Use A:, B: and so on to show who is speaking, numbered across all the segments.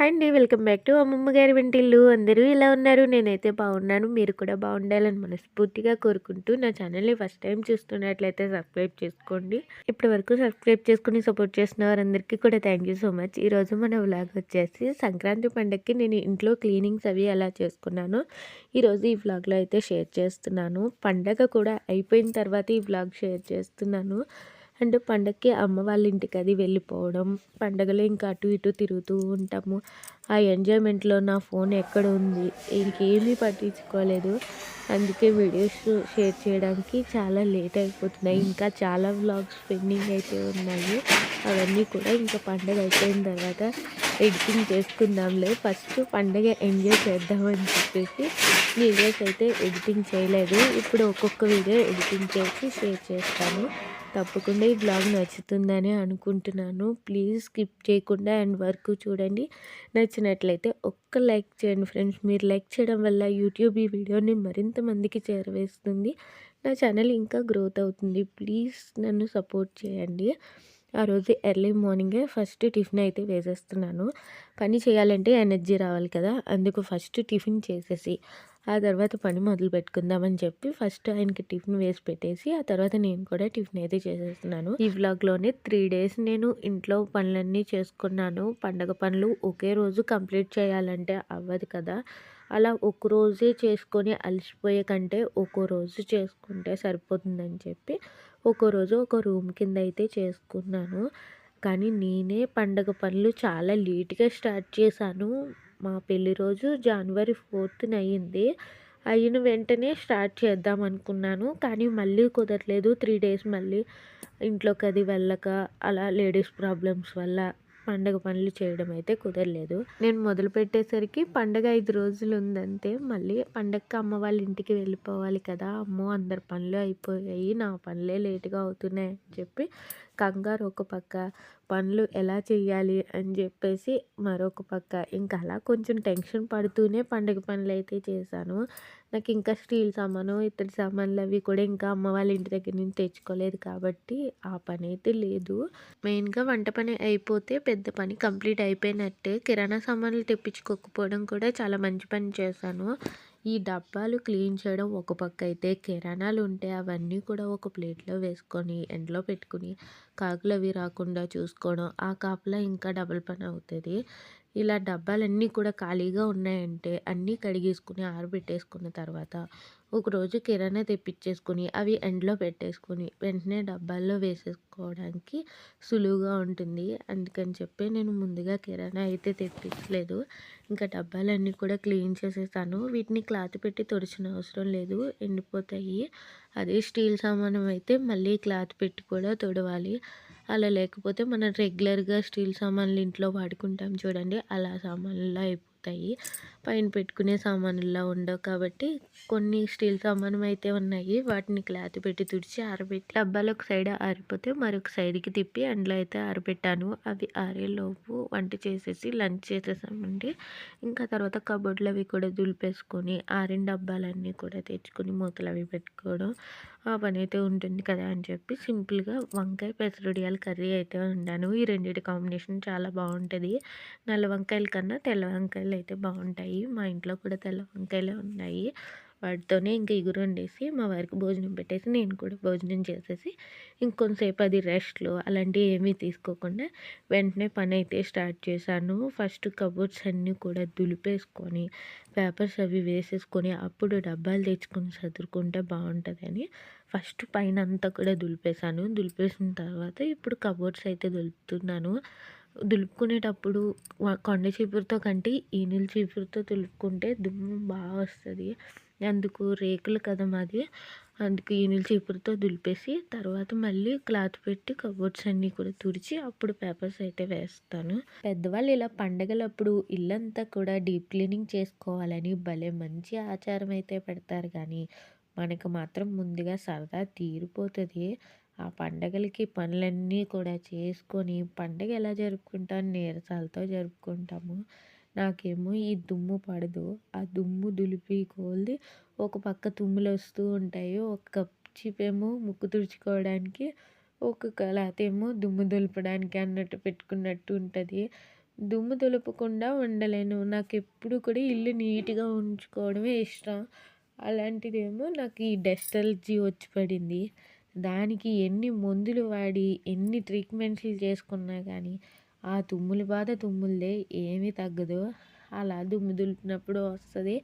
A: Hi అండి welcome back to అమ్మమ్మ గారి వంటిళ్ళు అందరూ ఇలా ఉన్నారు? నేనైతే బాగున్నాను. మీరు కూడా బాగుండాలని మనస్ఫూర్తిగా కోరుకుంటూ నా ఛానల్ని ఫస్ట్ టైం చూస్తున్నట్లయితే సబ్స్క్రైబ్ చేసుకోండి. ఇప్పటి వరకు సబ్స్క్రైబ్ చేసుకుని సపోర్ట్ చేసిన వారందరికీ కూడా థ్యాంక్ యూ సో మచ్. ఈరోజు మన వ్లాగ్ వచ్చేసి సంక్రాంతి పండగకి నేను ఇంట్లో క్లీనింగ్స్ అవి ఎలా చేసుకున్నాను ఈరోజు ఈ వ్లాగ్లో అయితే షేర్ చేస్తున్నాను. పండగ కూడా అయిపోయిన తర్వాత ఈ వ్లాగ్ షేర్ చేస్తున్నాను. అండ్ పండగకి అమ్మ వాళ్ళ ఇంటికి అది వెళ్ళిపోవడం. పండగలో ఇంకా అటు ఇటు తిరుగుతూ ఉంటాము. ఆ ఎంజాయ్మెంట్లో నా ఫోన్ ఎక్కడ ఉంది? ఇంకేమీ పట్టించుకోలేదు. అందుకే వీడియోస్ షేర్ చేయడానికి చాలా లేట్ అయిపోతున్నాయి. ఇంకా చాలా వ్లాగ్స్ పెండింగ్ అయితే ఉన్నాయి. అవన్నీ కూడా ఇంకా పండగ అయిపోయిన తర్వాత ఎడిటింగ్ చేసుకుందాంలే. ఫస్ట్ పండగ ఎంజాయ్ చేద్దామని చెప్పేసి వీడియోస్ అయితే ఎడిటింగ్ చేయలేదు. ఇప్పుడు ఒక్కొక్క వీడియో ఎడిటింగ్ చేసి షేర్ చేస్తాను. తప్పకుండా ఈ బ్లాగ్ నచ్చుతుందని అనుకుంటున్నాను. ప్లీజ్ స్కిప్ చేయకుండా అండ్ వర్క్ చూడండి. నచ్చినట్లయితే ఒక్క లైక్ చేయండి ఫ్రెండ్స్. మీరు లైక్ చేయడం వల్ల యూట్యూబ్ ఈ వీడియోని మరింత మందికి చేరవేస్తుంది. నా ఛానల్ ఇంకా గ్రోత్ అవుతుంది. ప్లీజ్ నన్ను సపోర్ట్ చేయండి. ఆ రోజు ఎర్లీ మార్నింగే ఫస్ట్ టిఫిన్ అయితే వేసేస్తున్నాను. పని చేయాలంటే ఎనర్జీ రావాలి కదా. అందుకు ఫస్ట్ టిఫిన్ చేసేసి ఆ తర్వాత పని మొదలు పెట్టుకుందామని చెప్పి ఫస్ట్ ఆయనకి టిఫిన్ వేసి పెట్టేసి ఆ తర్వాత నేను కూడా టిఫిన్ అయితే చేసేస్తున్నాను. ఈ వ్లాగ్లోనే త్రీ డేస్ నేను ఇంట్లో పనులన్నీ చేసుకున్నాను. పండగ పనులు ఒకే రోజు కంప్లీట్ చేయాలంటే అవ్వదు కదా. అలా ఒక రోజే చేసుకొని అలసిపోయే కంటే ఒక్కో రోజు చేసుకుంటే సరిపోతుందని చెప్పి ఒక్కో రోజు ఒక రూమ్ కింద అయితే చేసుకున్నాను. కానీ నేనే పండగ పనులు చాలా లేట్గా స్టార్ట్ చేశాను. మా పెళ్ళి రోజు జనవరి ఫోర్త్న అయ్యింది అయిన వెంటనే స్టార్ట్ చేద్దాం అనుకున్నాను. కానీ మళ్ళీ కుదరలేదు. త్రీ డేస్ మళ్ళీ ఇంట్లోకి అది వెళ్ళక అలా లేడీస్ ప్రాబ్లమ్స్ వల్ల పండగ పనులు చేయడం అయితే కుదరలేదు. నేను మొదలు పెట్టేసరికి పండగ ఐదు రోజులు ఉందంతే. మళ్ళీ పండగకి అమ్మ వాళ్ళ ఇంటికి వెళ్ళిపోవాలి కదా అమ్మో అందరి పనులు అయిపోయాయి. నా పనులే లేటుగా అవుతున్నాయి అని చెప్పి కంగారు ఒక పక్క పనులు ఎలా చేయాలి అని చెప్పేసి మరొక పక్క. ఇంకా అలా కొంచెం టెన్షన్ పడుతూనే పండుగ పనులు అయితే చేశాను. నాకు ఇంకా స్టీల్ సామాను ఇతర సామాన్లు అవి కూడా ఇంకా అమ్మ వాళ్ళ ఇంటి దగ్గర నుంచి తెచ్చుకోలేదు కాబట్టి ఆ పని అయితే లేదు. మెయిన్గా వంట పని అయిపోతే పెద్ద పని కంప్లీట్ అయిపోయినట్టే. కిరాణా సామాన్లు తెప్పించుకోకపోవడం కూడా చాలా మంచి పని చేశాను. ఈ డబ్బాలు క్లీన్ చేయడం ఒక పక్క అయితే కిరాణాలు ఉంటే అవన్నీ కూడా ఒక ప్లేట్లో వేసుకొని ఎండలో పెట్టుకుని కాకులు అవి రాకుండా చూసుకోవడం ఆ కాపలా ఇంకా డబుల్ పని అవుతుంది. ఇలా డబ్బాలన్నీ కూడా ఖాళీగా ఉన్నాయంటే అన్నీ కడిగేసుకుని ఆరబెట్టేసుకున్న తర్వాత ఒకరోజు కిరాణా తెప్పించేసుకుని అవి ఎండలో పెట్టేసుకుని వెంటనే డబ్బాల్లో వేసేసుకోవడానికి సులువుగా ఉంటుంది. అందుకని చెప్పి నేను ముందుగా కిరాణా అయితే తెప్పించలేదు. ఇంకా డబ్బాలన్నీ కూడా క్లీన్ చేసేసాను. వీటిని క్లాత్ పెట్టి తుడిచిన అవసరం లేదు. ఎండిపోతాయి. అదే స్టీల్ సామానం అయితే మళ్ళీ క్లాత్ పెట్టి కూడా తుడవాలి. అలా లేకపోతే మనం రెగ్యులర్గా స్టీల్ సామాన్లు ఇంట్లో వాడుకుంటాం చూడండి. అలా సామాన్లలో అయిపోతాయి పైన పెట్టుకునే సామానుల్లో ఉండవు కాబట్టి కొన్ని స్టీల్ సామాను అయితే ఉన్నాయి. వాటిని క్లాత్ పెట్టి తుడిచి ఆరబెట్టి డబ్బాలు ఒక సైడ్ ఆరిపోతే మరొక సైడ్కి తిప్పి అందులో అయితే ఆరబెట్టాను. అవి ఆరేలోపు వంట చేసేసి లంచ్ చేసేసామండి. ఇంకా తర్వాత కబోర్డ్లు అవి కూడా దులిపేసుకొని ఆరిన డబ్బాలన్నీ కూడా తెచ్చుకొని మూతలు అవి పెట్టుకోవడం ఆ పని అయితే ఉంటుంది కదా అని చెప్పి సింపుల్గా వంకాయ పెసరడియాల కర్రీ అయితే వండాను. ఈ రెండింటి కాంబినేషన్ చాలా బాగుంటుంది. నల్ల వంకాయల కన్నా తెల్ల వంకాయలు అయితే బాగుంటాయి. మా ఇంట్లో కూడా తెల్ల వంకాయలే ఉన్నాయి. వాటితోనే ఇంకా ఇగురు వండేసి మా వారికి భోజనం పెట్టేసి నేను కూడా భోజనం చేసేసి ఇంకొంతసేపు అది రెస్ట్లు అలాంటివి ఏమీ తీసుకోకుండా వెంటనే పని అయితే స్టార్ట్ చేశాను. ఫస్ట్ కబోర్డ్స్ అన్నీ కూడా దులిపేసుకొని పేపర్స్ అవి వేసేసుకొని అప్పుడు డబ్బాలు తెచ్చుకొని చదువుకుంటే బాగుంటుందని ఫస్ట్ పైన అంతా కూడా దులిపేశాను. దులిపేసిన తర్వాత ఇప్పుడు కబోర్డ్స్ అయితే దులుపుతున్నాను. దులుపుకునేటప్పుడు కొండ చీపురుతో కంటే ఈనెల చీపురుతో దులుపుకుంటే దుమ్ము బాగా వస్తుంది. అందుకు రేకులు కదా మాది అందుకు ఈనెల చీపురుతో దులిపేసి తర్వాత మళ్ళీ క్లాత్ పెట్టి కబోర్డ్స్ అన్నీ కూడా తుడిచి అప్పుడు పేపర్స్ అయితే వేస్తాను. పెద్దవాళ్ళు ఇలా పండగలప్పుడు ఇల్లంతా కూడా డీప్ క్లీనింగ్ చేసుకోవాలని భలే మంచి ఆచారం అయితే పెడతారు కానీ మనకు మాత్రం ముందుగా సరదా తీరిపోతుంది. ఆ పండగలకి పనులన్నీ కూడా చేసుకొని పండగ ఎలా జరుపుకుంటాను నీరసాలతో జరుపుకుంటాము. నాకేమో ఈ దుమ్ము పడదు. ఆ దుమ్ము దులిపి కోల్ది ఒక పక్క తుమ్ములు వస్తూ ఉంటాయి. ఒక చిపేమో ముక్కు తుడుచుకోవడానికి ఒక ఏమో దుమ్ము దులపడానికి అన్నట్టు పెట్టుకున్నట్టు ఉంటుంది. దుమ్ము దులపకుండా ఉండలేను. నాకు ఎప్పుడు కూడా ఇల్లు నీట్గా ఉంచుకోవడమే ఇష్టం. అలాంటిదేమో నాకు ఈ డస్ట్ వచ్చి పడింది. దానికి ఎన్ని మందులు వాడి ఎన్ని ట్రీట్మెంట్లు చేసుకున్నా కానీ ఆ తుమ్ముల బాధ తుమ్ములదే ఏమీ తగ్గదు. అలా దుమ్ము దులిపినప్పుడు వస్తుంది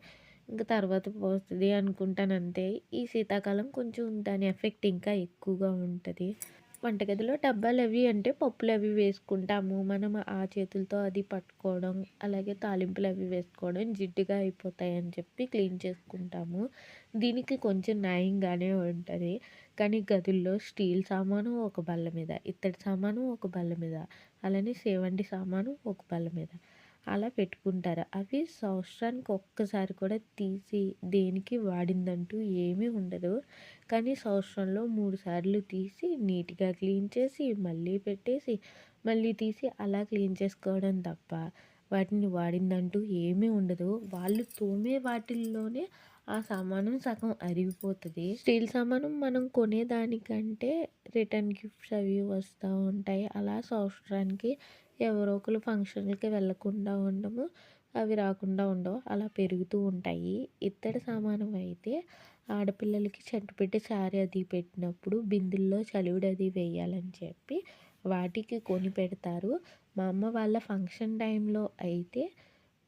A: ఇంకా తర్వాత పోతుంది అనుకుంటాను అంతే. ఈ శీతాకాలం కొంచెం దాని ఎఫెక్ట్ ఇంకా ఎక్కువగా ఉంటుంది. వంటగదిలో డబ్బాలు అవి అంటే పప్పులు అవి వేసుకుంటాము. మనం ఆ చేతులతో అది పట్టుకోవడం అలాగే తాలింపులు అవి వేసుకోవడం జిడ్డుగా అయిపోతాయి అని చెప్పి క్లీన్ చేసుకుంటాము. దీనికి కొంచెం నయంగానే ఉంటుంది. కానీ గదుల్లో స్టీల్ సామాను ఒక బల్ల మీద ఇత్తడి సామాను ఒక బల్ల మీద అలానే సేవంటి సామాను ఒక బల్ల మీద. అలా పెట్టుకుంటారు. అవి సంవత్సరానికి ఒక్కసారి కూడా తీసి దేనికి వాడిందంటూ ఏమీ ఉండదు. కానీ సంవత్సరంలో మూడు సార్లు తీసి నీట్గా క్లీన్ చేసి మళ్ళీ పెట్టేసి మళ్ళీ తీసి అలా క్లీన్ చేసుకోవడం తప్ప వాటిని వాడిందంటూ ఏమీ ఉండదు. వాళ్ళు తోమే వాటిల్లోనే ఆ సామానం సగం అరిగిపోతుంది. స్టీల్ సామానం మనం కొనేదానికంటే రిటర్న్ గిఫ్ట్స్ అవి వస్తూ ఉంటాయి. అలా సంవత్సరానికి ఎవరో ఒకరు ఫంక్షన్లకి వెళ్ళకుండా ఉండము అవి రాకుండా ఉండవు. అలా పెరుగుతూ ఉంటాయి. ఇత్తడి సామానం అయితే ఆడపిల్లలకి చెట్టు పెట్టి చారి అది పెట్టినప్పుడు బిందుల్లో చలివిడి అది వేయాలని చెప్పి వాటికి కొని పెడతారు. మా అమ్మ వాళ్ళ ఫంక్షన్ టైంలో అయితే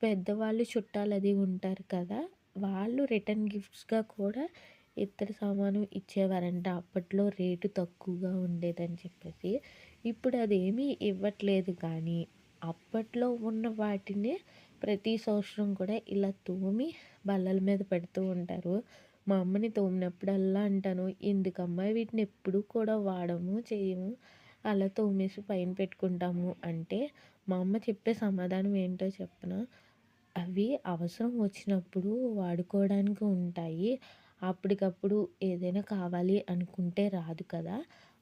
A: పెద్దవాళ్ళు చుట్టాలు అది ఉంటారు కదా వాళ్ళు రిటర్న్ గిఫ్ట్స్గా కూడా ఇత్తడి సామాను ఇచ్చేవారంట. అప్పట్లో రేటు తక్కువగా ఉండేదని చెప్పేసి ఇప్పుడు అదేమీ ఇవ్వట్లేదు కానీ అప్పట్లో ఉన్న వాటినే ప్రతి సంవత్సరం కూడా ఇలా తోమి బల్లల మీద పెడుతూ ఉంటారు. మా అమ్మని తోమినప్పుడల్లా అంటాను ఎందుకమ్మా వీటిని ఎప్పుడు కూడా వాడము చేయము అలా తోమేసి పైన పెట్టుకుంటాము అంటే మా అమ్మ చెప్పే సమాధానం ఏంటో చెప్పిన? అవి అవసరం వచ్చినప్పుడు వాడుకోవడానికి ఉంటాయి. అప్పటికప్పుడు ఏదైనా కావాలి అనుకుంటే రాదు కదా.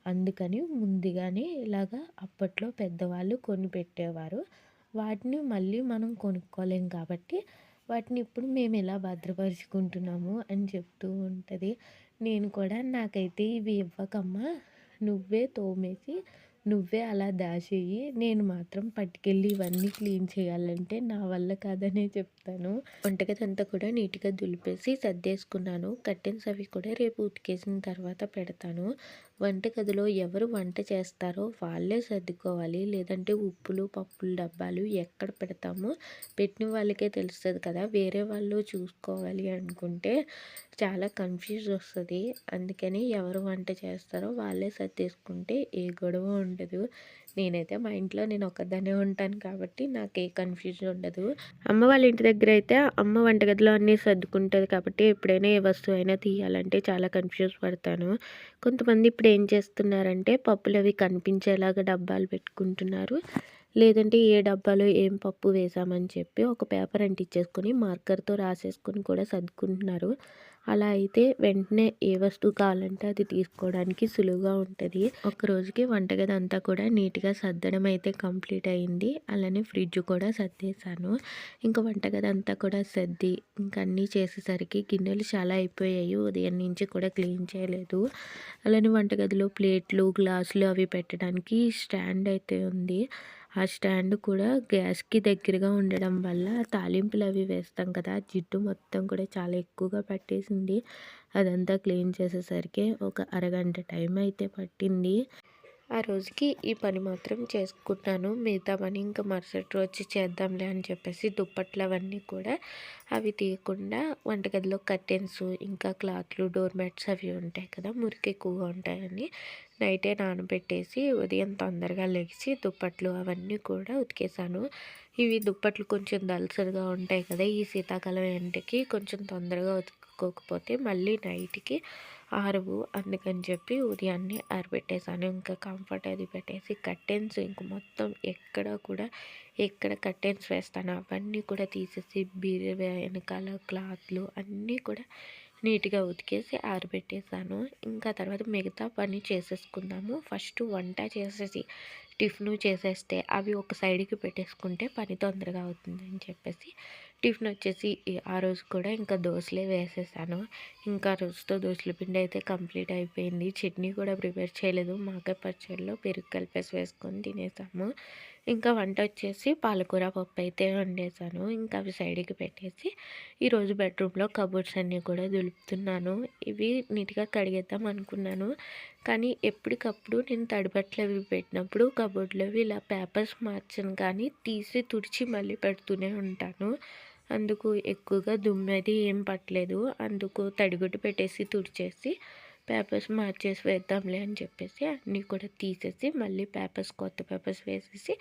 A: అందుకని ముందుగానే ఇలాగా అప్పట్లో పెద్దవాళ్ళు కొని పెట్టేవారు. వాటిని మళ్ళీ మనం కొనుక్కోలేం కాబట్టి వాటిని ఇప్పుడు మేము ఇలా భద్రపరుచుకుంటున్నాము అని చెప్తూ ఉంటుంది. నేను కూడా నాకైతే ఇవి ఇవ్వకమ్మా నువ్వే తోమేసి నువ్వే అలా దాచేయి నేను మాత్రం పట్టుకెళ్ళి ఇవన్నీ క్లీన్ చేయాలంటే నా వల్ల కాదనే చెప్తాను. వంటగది అంతా కూడా నీట్గా దులిపేసి సర్దేసుకున్నాను. కర్టెన్స్ అవి కూడా రేపు ఉతికేసిన తర్వాత పెడతాను. వంటగదిలో ఎవరు వంట చేస్తారో వాళ్ళే సర్దుకోవాలి. లేదంటే ఉప్పులు పప్పులు డబ్బాలు ఎక్కడ పెడతామో పెట్టిన వాళ్ళకే తెలుస్తుంది కదా. వేరే వాళ్ళు చూసుకోవాలి అనుకుంటే చాలా కన్ఫ్యూజ్ వస్తుంది. అందుకని ఎవరు వంట చేస్తారో వాళ్ళే సర్దేసుకుంటే ఏ గొడవ ఉండదు. నేనైతే మా ఇంట్లో నేను ఒక్కదానే ఉంటాను కాబట్టి నాకు ఏ కన్ఫ్యూజన్ ఉండదు. అమ్మ వాళ్ళ ఇంటి దగ్గర అయితే అమ్మ వంటగదిలో అన్నీ సర్దుకుంటుంది కాబట్టి ఎప్పుడైనా ఏ వస్తువు అయినా తీయాలంటే చాలా కన్ఫ్యూజ్ పడతాను. కొంతమంది ఇప్పుడు ఏం చేస్తున్నారంటే పప్పులు అవి కనిపించేలాగా డబ్బాలు పెట్టుకుంటున్నారు. లేదంటే ఏ డబ్బాలో ఏం పప్పు వేసామని చెప్పి ఒక పేపర్ అంటించేసుకొని మార్కర్తో రాసేసుకొని కూడా సర్దుకుంటున్నారు. అలా అయితే వెంటనే ఏ వస్తువు కావాలంటే అది తీసుకోవడానికి సులువుగా ఉంటుంది. ఒక రోజుకి వంటగది అంతా కూడా నీట్గా సర్దడం అయితే కంప్లీట్ అయింది. అలానే ఫ్రిడ్జ్ కూడా సర్దేశాను. ఇంకా వంటగది అంతా కూడా సర్ది ఇంకా అన్నీ చేసేసరికి గిన్నెలు చాలా అయిపోయాయి. ఉదయం నుంచి కూడా క్లీన్ చేయలేదు. అలానే వంటగదిలో ప్లేట్లు గ్లాసులు అవి పెట్టడానికి స్టాండ్ అయితే ఉంది. ఆ స్టాండ్ కూడా గ్యాస్కి దగ్గరగా ఉండడం వల్ల తాలింపులు అవి వేస్తాం కదా జిడ్డు మొత్తం కూడా చాలా ఎక్కువగా పట్టేసింది. అదంతా క్లీన్ చేసేసరికి ఒక అరగంట టైం అయితే పట్టింది. ఆ రోజుకి ఈ పని మాత్రం చేసుకుంటాను మిగతా పని ఇంకా మరుసటి రోజు చేద్దాంలే అని చెప్పేసి దుప్పట్లు అవన్నీ కూడా అవి తీయకుండా వంటగదిలో కర్టెన్స్ ఇంకా క్లాత్లు డోర్ మ్యాట్స్ అవి ఉంటాయి కదా మురికి ఎక్కువగా ఉంటాయని నైటే నానబెట్టేసి ఉదయం తొందరగా లెగిసి దుప్పట్లు అవన్నీ కూడా ఉతికేసాను ఇవి దుప్పట్లు కొంచెం దలసరిగా ఉంటాయి కదా ఈ శీతాకాలం ఎండకి కొంచెం తొందరగా ఉతుక్కోకపోతే మళ్ళీ నైట్కి ఆరవు అందుకని చెప్పి ఉదయాన్నే ఆరబెట్టేసాను ఇంకా కంఫర్ట్ అది పెట్టేసి కర్టెన్స్ ఇంక మొత్తం ఎక్కడ కూడా ఎక్కడ కర్టెన్స్ వేస్తాను. అవన్నీ కూడా తీసేసి బీర వెనకాల క్లాత్లు అన్నీ కూడా నీట్గా ఉతికేసి ఆరబెట్టేసాను ఇంకా తర్వాత మిగతా పని చేసేసుకుందాము. ఫస్ట్ వంట చేసేసి టిఫిన్ చేసేస్తే అవి ఒక సైడ్కి పెట్టేసుకుంటే పని తొందరగా అవుతుందని చెప్పేసి టిఫిన్ వచ్చేసి ఆ రోజు కూడా ఇంకా దోశలే వేసేసాను. ఇంకా రోజుతో దోశల పిండి అయితే కంప్లీట్ అయిపోయింది. చట్నీ కూడా ప్రిపేర్ చేయలేదు. మాకాయ పచ్చడిలో పెరుగు కలిపేసి వేసుకొని తినేసాము. ఇంకా వంట వచ్చేసి పాలకూర పప్పు అయితే వండేసాను. ఇంకా అవి సైడ్కి పెట్టేసి ఈరోజు బెడ్రూమ్లో కబోర్డ్స్ అన్నీ కూడా దులుపుతున్నాను. ఇవి నీట్గా కడిగేద్దాం అనుకున్నాను. కానీ ఎప్పటికప్పుడు నేను తడిబట్టలు అవి పెట్టినప్పుడు కబోర్డ్లో ఇలా పేపర్స్ మార్చను కానీ తీసి తుడిచి మళ్ళీ పెడుతూనే ఉంటాను. అందుకు ఎక్కువగా దుమ్మెది ఏం పట్టలేదు. అందుకు తడిగుడ్డు పెట్టేసి తుడిచేసి పేపర్స్ మార్చేసి వేద్దాంలే అని చెప్పేసి అన్నీ కూడా తీసేసి మళ్ళీ పేపర్స్ కొత్త పేపర్స్ వేసేసి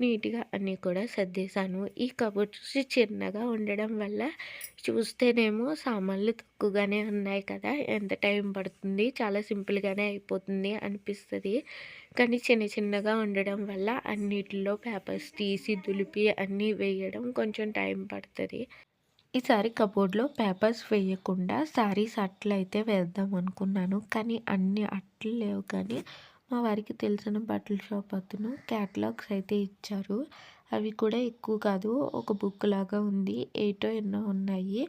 A: నీట్గా అన్నీ కూడా సర్దేశాను. ఈ కబోర్డ్స్ చూసి చిన్నగా ఉండడం వల్ల చూస్తేనేమో సామాన్లు తక్కువగానే ఉన్నాయి కదా ఎంత టైం పడుతుంది చాలా సింపుల్గానే అయిపోతుంది అనిపిస్తుంది. కానీ చిన్న చిన్నగా ఉండడం వల్ల అన్నిటిలో పేపర్స్ తీసి దులిపి అన్నీ వేయడం కొంచెం టైం పడుతుంది. ఈసారి కబోర్డ్లో పేపర్స్ వేయకుండా శారీస్ అట్లు అయితే వేద్దాం అనుకున్నాను. కానీ అన్ని అట్లు లేవు కానీ మా వారికి తెలిసిన బట్టల షాప్ అతను క్యాటలాగ్స్ అయితే ఇచ్చారు. అవి కూడా ఎక్కువ కాదు ఒక బుక్ లాగా ఉంది. ఎయిటో ఎన్నో ఉన్నాయి.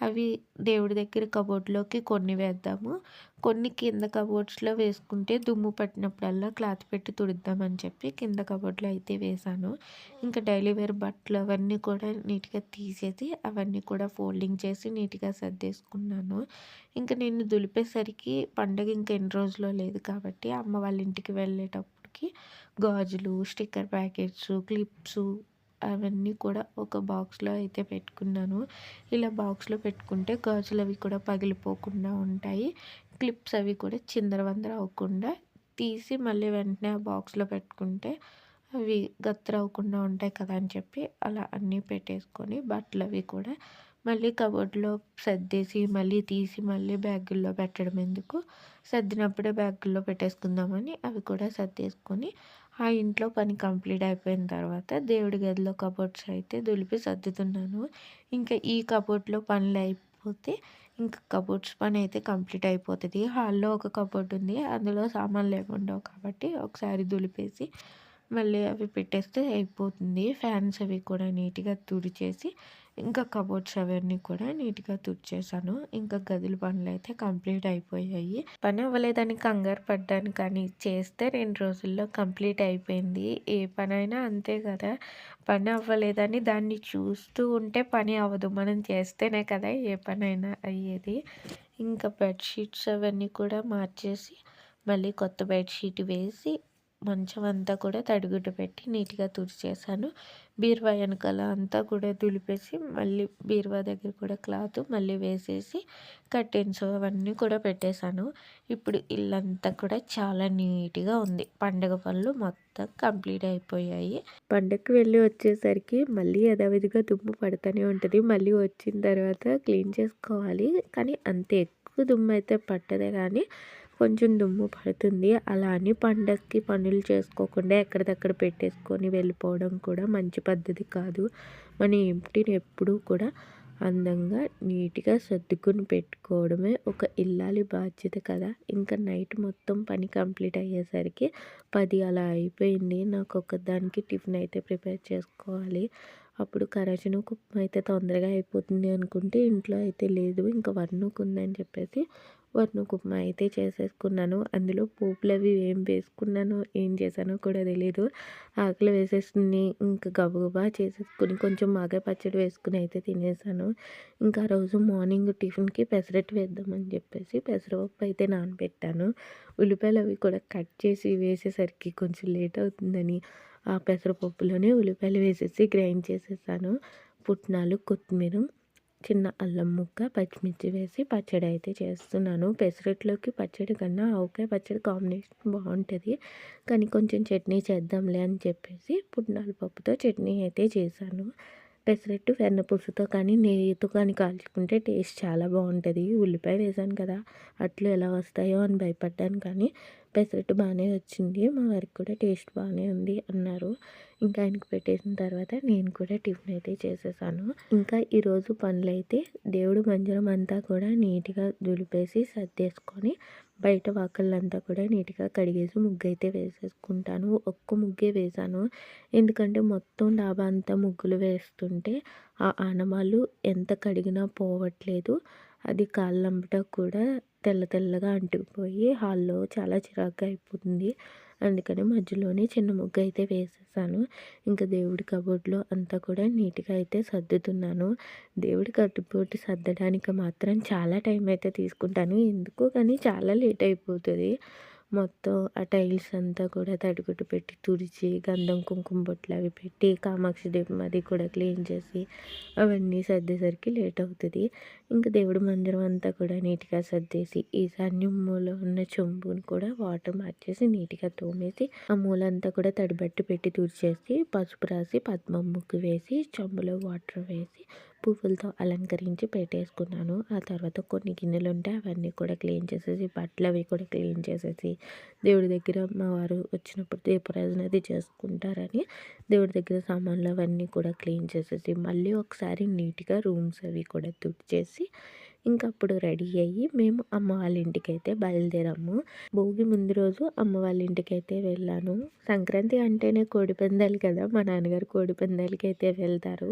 A: అవి దేవుడి దగ్గర కబోర్డ్లోకి కొన్ని వేద్దాము. కొన్ని కింద కబోర్డ్స్లో వేసుకుంటే దుమ్ము పట్టినప్పుడల్లా క్లాత్ పెట్టి తుడుద్దామని చెప్పి కింద కబోర్డ్లో అయితే వేసాను. ఇంకా డైలీ వేర్ బట్టలు అవన్నీ కూడా నీట్గా తీసేసి అవన్నీ కూడా ఫోల్డింగ్ చేసి నీట్గా సర్దేసుకున్నాను. ఇంకా నేను దులిపేసరికి పండగ ఇంకా ఎన్ని రోజుల్లో లేదు కాబట్టి అమ్మ వాళ్ళ ఇంటికి వెళ్ళేటప్పటికి గాజులు స్టిక్కర్ ప్యాకెట్స్ క్లిప్స్ అవన్నీ కూడా ఒక బాక్స్లో అయితే పెట్టుకున్నాను. ఇలా బాక్స్లో పెట్టుకుంటే గాజులు అవి కూడా పగిలిపోకుండా ఉంటాయి. క్లిప్స్ అవి కూడా చిందరవందర అవ్వకుండా తీసి మళ్ళీ వెంటనే ఆ బాక్స్లో పెట్టుకుంటే అవి గత్తర అవ్వకుండా ఉంటాయి కదా అని చెప్పి అలా అన్నీ పెట్టేసుకొని బట్టలు అవి కూడా మళ్ళీ కబోర్డ్లో సర్దేసి మళ్ళీ తీసి మళ్ళీ బ్యాగుల్లో పెట్టడం ఎందుకు? సర్దినప్పుడే బ్యాగుల్లో పెట్టేసుకుందామని అవి కూడా సర్దేసుకొని ఆ ఇంట్లో పని కంప్లీట్ అయిపోయిన తర్వాత దేవుడి గదిలో కబోర్డ్స్ అయితే దులిపి సర్దుతున్నాను. ఇంకా ఈ కబోర్డ్లో పనులు అయిపోతే ఇంకా కబోర్డ్స్ పని అయితే కంప్లీట్ అయిపోతుంది. హాల్లో ఒక కబోర్డ్ ఉంది. అందులో సామాన్లు ఏముండవు కాబట్టి ఒకసారి దులిపేసి మళ్ళీ అవి పెట్టేస్తే అయిపోతుంది. ఫ్యాన్స్ అవి కూడా నీట్గా తుడిచేసి ఇంకా కబోర్డ్స్ అవన్నీ కూడా నీట్గా తుడిచేసాను. ఇంకా గదుల పనులు అయితే కంప్లీట్ అయిపోయాయి. పని అవ్వలేదని కంగారు పడ్డాను కానీ చేస్తే రెండు రోజుల్లో కంప్లీట్ అయిపోయింది. ఏ పనైనా అంతే కదా. పని అవ్వలేదని దాన్ని చూస్తూ ఉంటే పని అవ్వదు. మనం చేస్తేనే కదా ఏ పనైనా అయ్యేది. ఇంకా బెడ్షీట్స్ అవన్నీ కూడా మార్చేసి మళ్ళీ కొత్త బెడ్షీట్ వేసి మంచం అంతా కూడా తడిగుడ్డ పెట్టి నీట్గా తుడిచేసాను. బీరువా వెనకాల అంతా కూడా దులిపేసి మళ్ళీ బీరువా దగ్గర కూడా క్లాత్ మళ్ళీ వేసేసి కర్టెన్స్ అవన్నీ కూడా పెట్టేశాను. ఇప్పుడు ఇల్లంతా కూడా చాలా నీట్గా ఉంది. పండగ పనులు మొత్తం కంప్లీట్ అయిపోయాయి. పండగకి వెళ్ళి వచ్చేసరికి మళ్ళీ యథావిధిగా దుమ్ము పడుతూనే ఉంటుంది. మళ్ళీ వచ్చిన తర్వాత క్లీన్ చేసుకోవాలి. కానీ అంత ఎక్కువ దుమ్ము అయితే పట్టదే కానీ కొంచెం దుమ్ము పడుతుంది. అలా అని పండగకి పనులు చేసుకోకుండా ఎక్కడిదక్కడ పెట్టేసుకొని వెళ్ళిపోవడం కూడా మంచి పద్ధతి కాదు. మన ఇంటిని ఎప్పుడూ కూడా అందంగా నీట్గా సర్దుకుని పెట్టుకోవడమే ఒక ఇల్లాలి బాధ్యత కదా. ఇంకా నైట్ మొత్తం పని కంప్లీట్ అయ్యేసరికి పది అలా అయిపోయింది. నాకు ఒకదానికి టిఫిన్ అయితే ప్రిపేర్ చేసుకోవాలి. అప్పుడు కరచను కుప్పం అయితే తొందరగా అయిపోతుంది అనుకుంటే ఇంట్లో అయితే లేదు. ఇంకా వర్ణకు ఉందని చెప్పేసి వర్ణ ఉప్మా అయితే చేసేసుకున్నాను. అందులో పోపులు అవి ఏం వేసుకున్నాను ఏం చేశానో కూడా తెలియదు ఆకలి వేసేసుకుని ఇంకా గబగబా చేసేసుకుని కొంచెం మాగా పచ్చడి వేసుకుని అయితే తినేసాను. ఇంకా రోజు మార్నింగ్ టిఫిన్కి పెసరట్టు వేద్దామని చెప్పేసి పెసరపప్పు అయితే నానబెట్టాను. ఉల్లిపాయలు అవి కూడా కట్ చేసి వేసేసరికి కొంచెం లేట్ అవుతుందని ఆ పెసరపప్పులోనే ఉల్లిపాయలు వేసేసి గ్రైండ్ చేసేసాను. పుట్నాలు కొత్తిమీర చిన్న అల్లం ముక్క పచ్చిమిర్చి వేసి పచ్చడి అయితే చేస్తున్నాను. పెసరట్లోకి పచ్చడి కన్నా ఆవకాయ పచ్చడి కాంబినేషన్ బాగుంటుంది. కానీ కొంచెం చట్నీ చేద్దాంలే అని చెప్పేసి పుట్నాల పప్పుతో చట్నీ అయితే చేశాను. పెసరట్టు వెన్నపూసతో కానీ నెయ్యితో కానీ కాల్చుకుంటే టేస్ట్ చాలా బాగుంటుంది. ఉల్లిపాయ వేసాను కదా అట్లు ఎలా వస్తాయో అని భయపడ్డాను కానీ పెసరట్టు బాగానే వచ్చింది. మా వారికి కూడా టేస్ట్ బాగానే ఉంది అన్నారు. ఇంకా ఆయనకు పెట్టేసిన తర్వాత నేను కూడా టిఫిన్ అయితే చేసేసాను. ఇంకా ఈరోజు పనులు అయితే దేవుడు మంజరం అంతా కూడా నీట్గా దులిపేసి సర్దేసుకొని బయట వాకళ్ళంతా కూడా నీట్గా కడిగేసి ముగ్గు అయితే వేసేసుకుంటాను. ఒక్క ముగ్గే వేసాను. ఎందుకంటే మొత్తం డాబా అంతా ముగ్గులు వేస్తుంటే ఆ ఆనవాళ్ళు ఎంత కడిగినా పోవట్లేదు. అది కాళ్ళంబట కూడా తెల్ల తెల్లగా అంటుకుపోయి హాల్లో చాలా చిరాగ్గా అయిపోతుంది. అందుకని మధ్యలోనే చిన్న ముగ్గు అయితే వేసేసాను. ఇంకా దేవుడి కబోర్డ్లో అంతా కూడా నీట్గా అయితే సర్దుతున్నాను. దేవుడి కట్టుపోటు సర్దడానికి మాత్రం చాలా టైం అయితే తీసుకుంటాను. ఎందుకు కానీ చాలా లేట్ అయిపోతుంది. మొత్తం ఆ టైల్స్ అంతా కూడా తడిగుడ్డు పెట్టి తుడిచి గంధం కుంకుమ బొట్లు అవి పెట్టి కామాక్షి దీపం అది కూడా క్లీన్ చేసి అవన్నీ సర్దేసరికి లేట్ అవుతుంది. ఇంకా దేవుడి మందిరం అంతా కూడా నీట్గా సర్దేసి ఈ మూల ఉన్న చెంబుని కూడా వాటర్ మార్చేసి నీట్గా తోమేసి ఆ మూలంతా కూడా తడిబట్టి పెట్టి తుడిచేసి పసుపు రాసి పద్మం ముగ్గు వేసి చెంబులో వాటర్ వేసి పువ్వులతో అలంకరించి పెట్టేసుకున్నాను. ఆ తర్వాత కొన్ని గిన్నెలు ఉంటే అవన్నీ కూడా క్లీన్ చేసేసి బట్టలు అవి కూడా క్లీన్ చేసేసి దేవుడి దగ్గర మా వారు వచ్చినప్పుడు దీపరాజన అది చేసుకుంటారని దేవుడి దగ్గర సామాన్లు అవన్నీ కూడా క్లీన్ చేసేసి మళ్ళీ ఒకసారి నీట్గా రూమ్స్ అవి కూడా తుడిచేసి ఇంకా అప్పుడు రెడీ అయ్యి మేము అమ్మ వాళ్ళ ఇంటికి అయితే బయలుదేరాము. భోగి ముందు రోజు అమ్మ వాళ్ళ ఇంటికి అయితే వెళ్ళాను. సంక్రాంతి అంటేనే కోడి పందాలు కదా మా నాన్నగారు కోడి పందాలకి అయితే వెళ్తారు.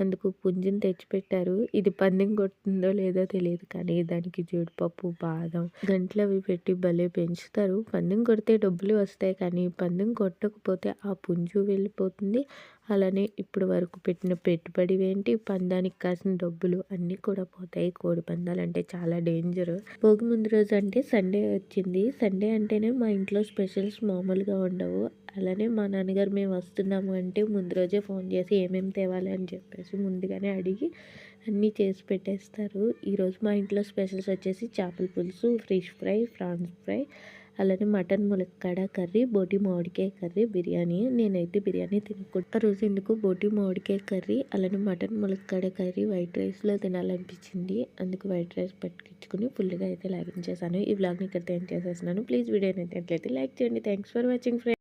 A: అందుకు పుంజుని తెచ్చిపెట్టారు. ఇది పందెం కొట్టిందో లేదో తెలియదు కానీ దానికి జీడిపప్పు బాదం గంటలు అవి పెట్టి భలే పెంచుతారు. పందెం కొడితే డబ్బులు వస్తాయి కానీ పందెం కొట్టకపోతే ఆ పుంజు వెళ్ళిపోతుంది. అలానే ఇప్పుడు వరకు పెట్టిన పెట్టుబడి ఏంటి? పందానికి కాసిన డబ్బులు అన్నీ కూడా పోతాయి. కోడి పందాలు అంటే చాలా డేంజర్. భోగి ముందు రోజు అంటే సండే వచ్చింది. సండే అంటేనే మా ఇంట్లో స్పెషల్స్ మామూలుగా ఉండవు. అలానే మా నాన్నగారు మేము వస్తున్నాము అంటే ముందు రోజే ఫోన్ చేసి ఏమేమి తేవాలి అని చెప్పేసి ముందుగానే అడిగి అన్నీ చేసి పెట్టేస్తారు. ఈరోజు మా ఇంట్లో స్పెషల్స్ వచ్చేసి చేపల పులుసు ఫిష్ ఫ్రై ఫ్రాన్స్ ఫ్రై అలానే మటన్ ములక్కాడ కర్రీ బోటి మామిడికాయ కర్రీ బిర్యానీ. నేనైతే బిర్యానీ తినకుండా రోజు ఎందుకు బోటి మామిడికాయ కర్రీ అలానే మటన్ ములక్కడ కర్రీ వైట్ రైస్లో తినాలనిపించింది. అందుకు వైట్ రైస్ పట్టించుకుని ఫుల్గా అయితే లాగించేసాను ఈ బ్లాగ్ని ఇక్కడ తయారు చేసేస్తున్నాను. ప్లీజ్ వీడియో అయితే లైక్ చేయండి. Thanks for watching friend